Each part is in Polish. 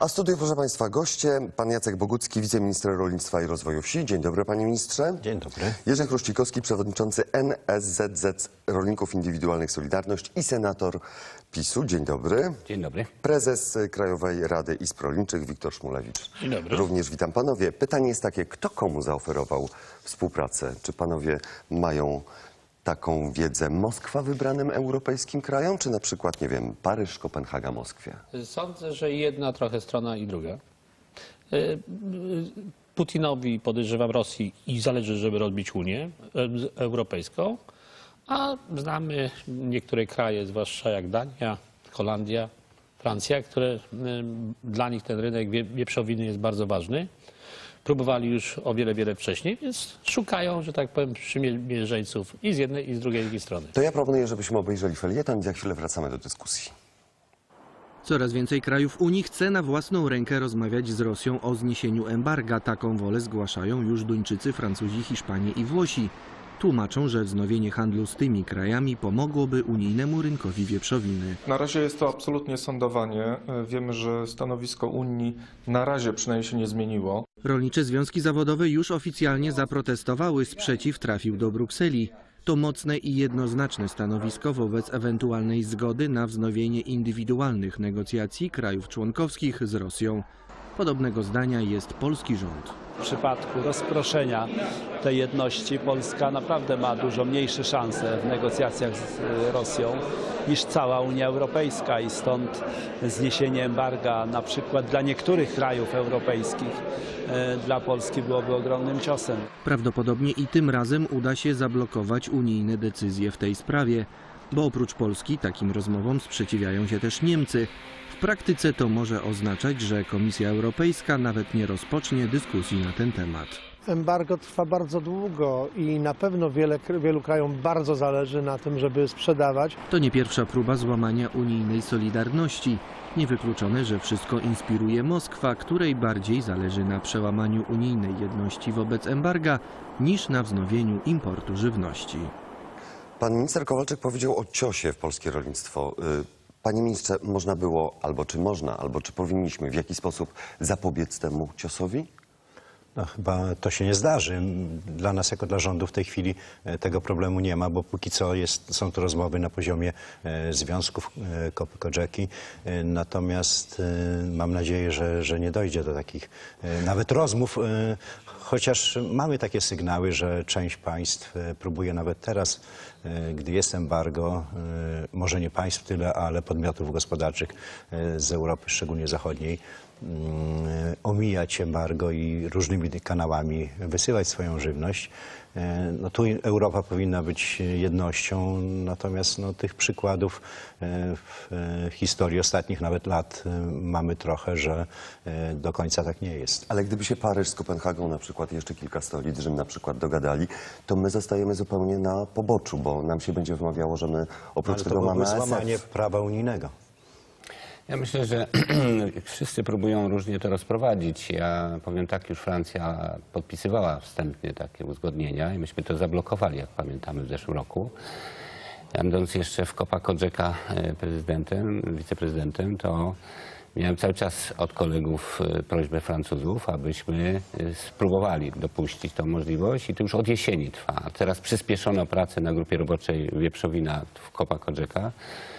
A studiu, proszę Państwa, goście, pan Jacek Bogucki, wiceminister rolnictwa i rozwoju wsi. Dzień dobry, panie ministrze. Dzień dobry. Jerzy Chruścikowski, przewodniczący NSZZ Rolników Indywidualnych Solidarność i senator PiSu. Dzień dobry. Dzień dobry. Prezes Krajowej Rady Izb Rolniczych Wiktor Szmulewicz. Dzień dobry. Również witam panowie. Pytanie jest takie, kto komu zaoferował współpracę? Czy panowie mają taką wiedzę Moskwa wybranym europejskim krajom, czy na przykład, nie wiem, Paryż, Kopenhaga, Moskwie? Sądzę, że jedna trochę strona i druga. Y, Putinowi podejrzewam Rosji i zależy, żeby rozbić Unię e, Europejską, a znamy niektóre kraje, zwłaszcza jak Dania, Holandia, Francja, które y, dla nich ten rynek wie- wieprzowiny jest bardzo ważny. Próbowali już o wiele, wiele wcześniej, więc szukają, że tak powiem, przymierzeńców i z jednej, i z drugiej strony. To ja proponuję, żebyśmy obejrzeli felieton i za chwilę wracamy do dyskusji. Coraz więcej krajów Unii chce na własną rękę rozmawiać z Rosją o zniesieniu embarga. Taką wolę zgłaszają już Duńczycy, Francuzi, Hiszpanie i Włosi. Tłumaczą, że wznowienie handlu z tymi krajami pomogłoby unijnemu rynkowi wieprzowiny. Na razie jest to absolutnie sądowanie. Wiemy, że stanowisko Unii na razie przynajmniej się nie zmieniło. Rolnicze związki zawodowe już oficjalnie zaprotestowały, sprzeciw trafił do Brukseli. To mocne i jednoznaczne stanowisko wobec ewentualnej zgody na wznowienie indywidualnych negocjacji krajów członkowskich z Rosją. Podobnego zdania jest polski rząd. W przypadku rozproszenia tej jedności Polska naprawdę ma dużo mniejsze szanse w negocjacjach z e, Rosją niż cała Unia Europejska i stąd zniesienie embarga na przykład dla niektórych krajów europejskich e, dla Polski byłoby ogromnym ciosem. Prawdopodobnie i tym razem uda się zablokować unijne decyzje w tej sprawie, bo oprócz Polski takim rozmowom sprzeciwiają się też Niemcy. W praktyce to może oznaczać, że Komisja Europejska nawet nie rozpocznie dyskusji na ten temat. Embargo trwa bardzo długo i na pewno wiele, wielu krajom bardzo zależy na tym, żeby sprzedawać. To nie pierwsza próba złamania unijnej solidarności. Niewykluczone, że wszystko inspiruje Moskwa, której bardziej zależy na przełamaniu unijnej jedności wobec embarga niż na wznowieniu importu żywności. Pan minister Kowalczyk powiedział o ciosie w polskie rolnictwo. Panie ministrze, można było, albo czy można, albo czy powinniśmy w jakiś sposób zapobiec temu ciosowi? No, chyba to się nie zdarzy. Dla nas, jako dla rządu, w tej chwili e, tego problemu nie ma, bo póki co jest, są to rozmowy na poziomie e, związków e, Kopy-Kodżeki. E, Natomiast mam nadzieję, że, że nie dojdzie do takich nawet rozmów, chociaż mamy takie sygnały, że część państw próbuje nawet teraz, gdy jest embargo, może nie państw tyle, ale podmiotów gospodarczych z Europy, szczególnie zachodniej, omijać embargo i różnymi kanałami wysyłać swoją żywność. E, No tu Europa powinna być jednością, natomiast no, tych przykładów e, w e, historii ostatnich nawet lat mamy trochę, że do końca tak nie jest. Ale gdyby się Paryż z Kopenhagą na przykład, jeszcze kilka stolic, Rzym na przykład dogadali, to my zostajemy zupełnie na poboczu, bo nam się będzie wmawiało, że my oprócz Ale to tego mamy złamanie ASF. prawa unijnego. Ja myślę, że wszyscy próbują różnie to rozprowadzić. Ja powiem tak, już Francja podpisywała wstępnie takie uzgodnienia i myśmy to zablokowali, jak pamiętamy, w zeszłym roku. Będąc jeszcze w Kopa Kodżeka e, prezydentem, wiceprezydentem, to miałem cały czas od kolegów e, prośbę Francuzów, abyśmy e, spróbowali dopuścić tą możliwość i to już od jesieni trwa. Teraz przyspieszono pracę na grupie roboczej Wieprzowina w Kopa Kodżeka y,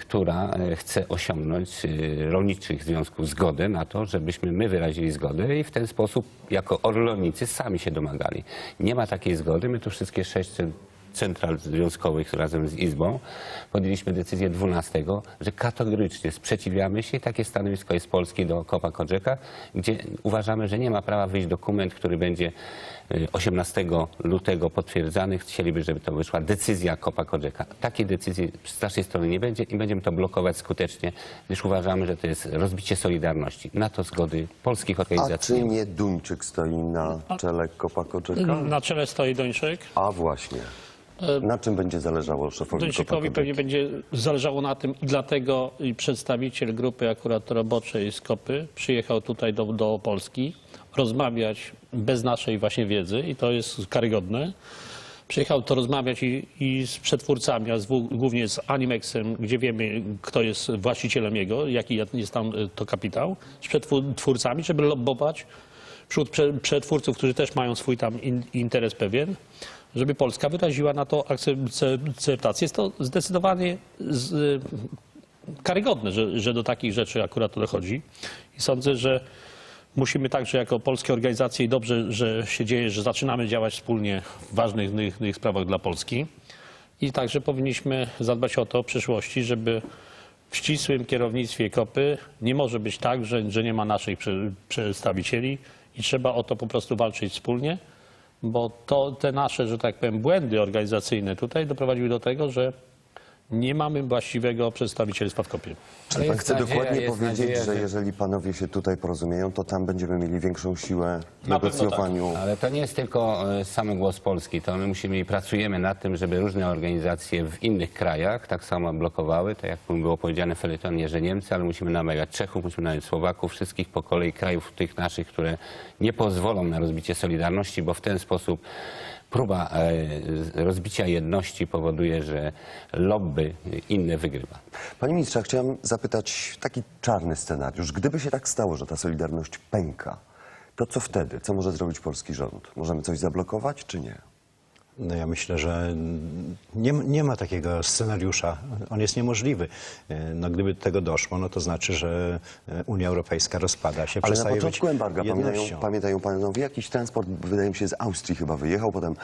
która y, chce osiągnąć y, rolniczych związków zgodę na to, żebyśmy my wyrazili zgodę i w ten sposób jako rolnicy sami się domagali. Nie ma takiej zgody. My tu wszystkie sześć central związkowych razem z Izbą podjęliśmy decyzję 12, że kategorycznie sprzeciwiamy się i takie stanowisko jest Polski do Kopa Kodżeka, gdzie uważamy, że nie ma prawa wyjść dokument, który będzie y, 18 lutego potwierdzany. Chcieliby, żeby to wyszła decyzja Kopa Kodżeka. Takiej decyzji z naszej strony nie będzie i będziemy to blokować skutecznie, gdyż uważamy, że to jest rozbicie solidarności. Na to zgody polskich A organizacji. czy nie Duńczyk stoi na czele Kopa Kodżeka? Na czele stoi Dończyk. A właśnie. Na czym będzie zależało szefowi Duńczykowi pewnie będzie zależało na tym i dlatego przedstawiciel grupy akurat roboczej z Kopy przyjechał tutaj do, do Polski rozmawiać bez naszej właśnie wiedzy i to jest karygodne. Przyjechał to rozmawiać i, i z przetwórcami, a z, głównie z Animexem, gdzie wiemy, kto jest właścicielem jego, jaki jest tam y, to kapitał, z przetwórcami, żeby lobbować wśród prze, przetwórców, którzy też mają swój tam in, interes pewien, żeby Polska wyraziła na to akcep- akceptację. Jest to zdecydowanie z, karygodne, że, że do takich rzeczy akurat dochodzi. I sądzę, że musimy także jako polskie organizacje i dobrze, że się dzieje, że zaczynamy działać wspólnie w ważnych nych- nych sprawach dla Polski. I także powinniśmy zadbać o to w przyszłości, żeby w ścisłym kierownictwie kopy nie może być tak, że, że nie ma naszych prze- przedstawicieli i trzeba o to po prostu walczyć wspólnie, bo to te nasze, że tak powiem, błędy organizacyjne tutaj doprowadziły do tego, że nie mamy właściwego przedstawicielstwa w kopie. Ale pan jest chce nadzieja, dokładnie jest powiedzieć, nadzieja, że że- jeżeli panowie się tutaj porozumieją, to tam będziemy mieli większą siłę w Na pewno tak. negocjowaniu? Ale to nie jest tylko e, sam głos Polski. To my musimy i pracujemy nad tym, żeby różne organizacje w innych krajach tak samo blokowały. Tak jak było powiedziane w feletonie, że Niemcy, ale musimy namawiać Czechów, musimy namawiać Słowaków, wszystkich po kolei krajów tych naszych, które nie pozwolą na rozbicie Solidarności, bo w ten sposób próba e, rozbicia jedności powoduje, że lobby inne wygrywa. Panie ministrze, chciałem zapytać taki czarny scenariusz. Gdyby się tak stało, że ta Solidarność pęka, to co wtedy? Co może zrobić polski rząd? Możemy coś zablokować, czy nie? No ja myślę, że nie, nie ma takiego scenariusza. On jest niemożliwy. No, gdyby do tego doszło, no to znaczy, że Unia Europejska rozpada się, Ale na przestaje początku embarga, pamiętają, jednością. pamiętają panowie, jakiś transport, wydaje mi się, z Austrii chyba wyjechał, potem,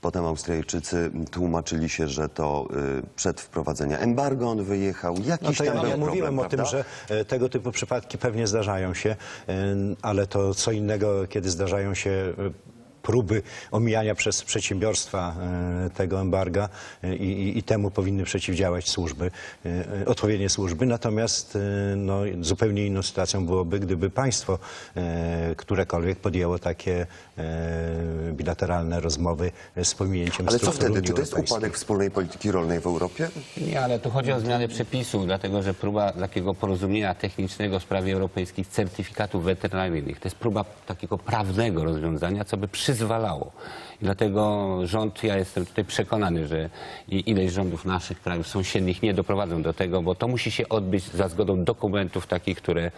potem Austriajczycy tłumaczyli się, że to y, przed wprowadzeniem embargo on wyjechał. No Jakiś to ja, tam był ja problem, mówiłem o tym, że e, tego typu przypadki pewnie zdarzają się, e, ale to co innego, kiedy zdarzają się e, próby omijania przez przedsiębiorstwa e, tego embarga e, i, i, i temu powinny przeciwdziałać służby, e, odpowiednie służby. Natomiast no, zupełnie inną sytuacją byłoby, gdyby państwo którekolwiek podjęło takie bilateralne rozmowy z pominięciem Ale co wtedy? Czy to jest upadek wspólnej polityki rolnej w Europie? Nie, ale tu chodzi o zmianę przepisów, dlatego że próba takiego porozumienia technicznego w sprawie europejskich certyfikatów weterynaryjnych to jest próba takiego prawnego rozwiązania, co by przyzwalało. I dlatego rząd, ja jestem tutaj przekonany, że i ileś rządów naszych krajów sąsiednich nie doprowadzą do tego, bo to musi się odbyć za zgodą dokumentów takich, które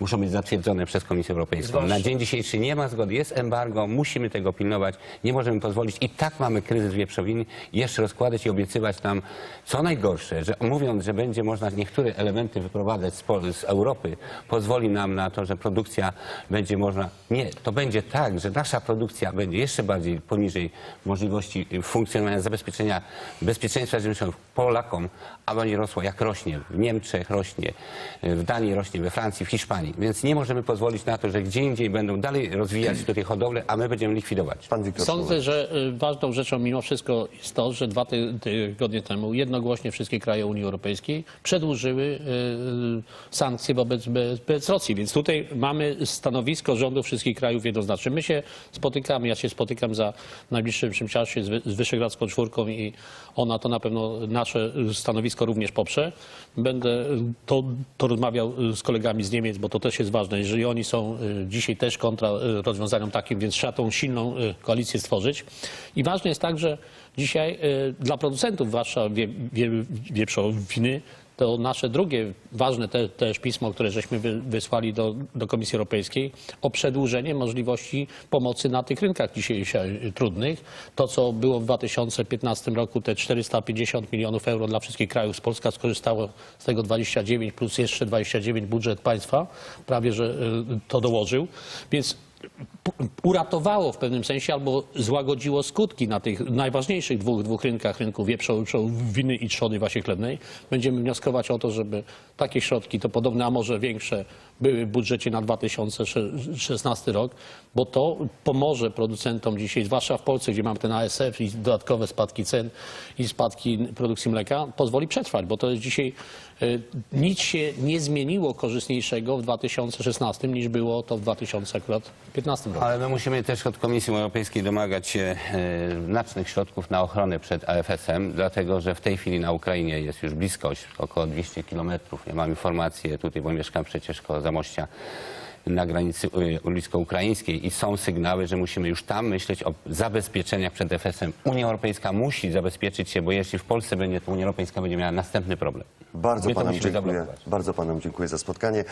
muszą być zatwierdzone przez Komisję Europejską. Na dzień dzisiejszy nie ma zgody, jest embargo, musimy tego pilnować, nie możemy pozwolić. I tak mamy kryzys wieprzowiny, jeszcze rozkładać i obiecywać nam, co najgorsze, że mówiąc, że będzie można niektóre elementy wyprowadzać z, z Europy, pozwoli nam na to, że produkcja będzie można... Nie, to będzie tak, że nasza produkcja będzie jeszcze bardziej poniżej możliwości funkcjonowania, zabezpieczenia bezpieczeństwa żywnościowego Polakom, a będzie rosła jak rośnie w Niemczech, rośnie w Danii, rośnie we Francji, w Hiszpanii. Więc nie możemy pozwolić na to, że gdzie indziej będą dalej rozwijać tutaj hodowlę, a my będziemy likwidować. Pan Wiktor Sądzę, że y, ważną rzeczą mimo wszystko jest to, że dwa ty- tygodnie temu jednogłośnie wszystkie kraje Unii Europejskiej przedłużyły y, sankcje wobec bez, bez Rosji. Więc tutaj mamy stanowisko rządu wszystkich krajów jednoznaczne. My się spotykamy, ja się spotykam za najbliższym czasie z, Wy- Wyszehradzką Czwórką i ona to na pewno nasze stanowisko również poprze. Będę to, to rozmawiał z kolegami z Niemiec, bo to też jest ważne. Jeżeli oni są y, dzisiaj też kontra y, rozwiązaniom takim, więc trzeba tą silną y, koalicję stworzyć. I ważne jest także dzisiaj y, dla producentów, zwłaszcza wie, wie, wieprzowiny, to nasze drugie ważne te, też pismo, które żeśmy wy, wysłali do, do Komisji Europejskiej o przedłużenie możliwości pomocy na tych rynkach dzisiaj trudnych. To, co było w 2015 roku, te 450 milionów euro dla wszystkich krajów, z Polska skorzystało z tego 29 plus jeszcze 29 budżet państwa, prawie że y, to dołożył. Więc uratowało w pewnym sensie albo złagodziło skutki na tych najważniejszych dwóch, dwóch rynkach, rynku wieprzowiny i trzody właśnie chlebnej. Będziemy wnioskować o to, żeby takie środki, to podobne, a może większe, były w budżecie na 2016 rok, bo to pomoże producentom dzisiaj, zwłaszcza w Polsce, gdzie mamy ten ASF i dodatkowe spadki cen i spadki produkcji mleka, pozwoli przetrwać, bo to jest dzisiaj y, nic się nie zmieniło korzystniejszego w 2016 niż było to w 2015 roku. Ale my musimy też od Komisji Europejskiej domagać się e, znacznych środków na ochronę przed AFS-em, dlatego że w tej chwili na Ukrainie jest już bliskość, około 200 kilometrów. Ja mam informację tutaj, bo mieszkam przecież koło Zamościa. na granicy ulisko-ukraińskiej i są sygnały, że musimy już tam myśleć o zabezpieczeniach przed efektem. Unia Europejska musi zabezpieczyć się, bo jeśli w Polsce będzie, to Unia Europejska będzie miała następny problem. Bardzo My panom dziękuję. Bardzo panom dziękuję za spotkanie.